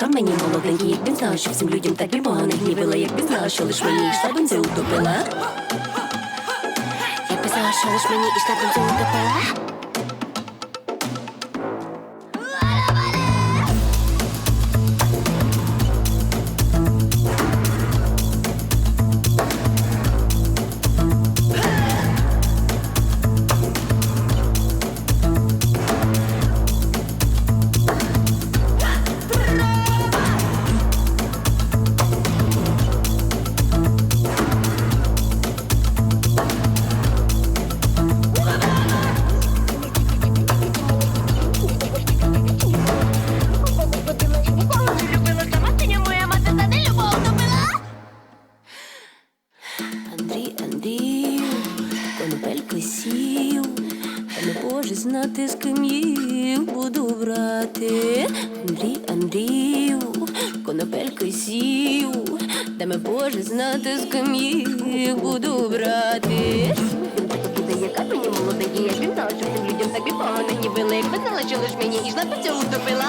така мені молоденькі, як він знав, що всім людям так і не гнівила, як він знав, що лиш мені йшла бензин утопила. Я писала, що лиш мені йшла бензин утопила. Конопельку сів, та не боже знати, з ким їх буду брати. Андрій, Андрію, конопельку сів, та не боже знати, з ким їх буду брати. Яка мені молоденькі, як він знав, що всім людям так і погано як ви знала, що лиш мені йшла по цьому топила.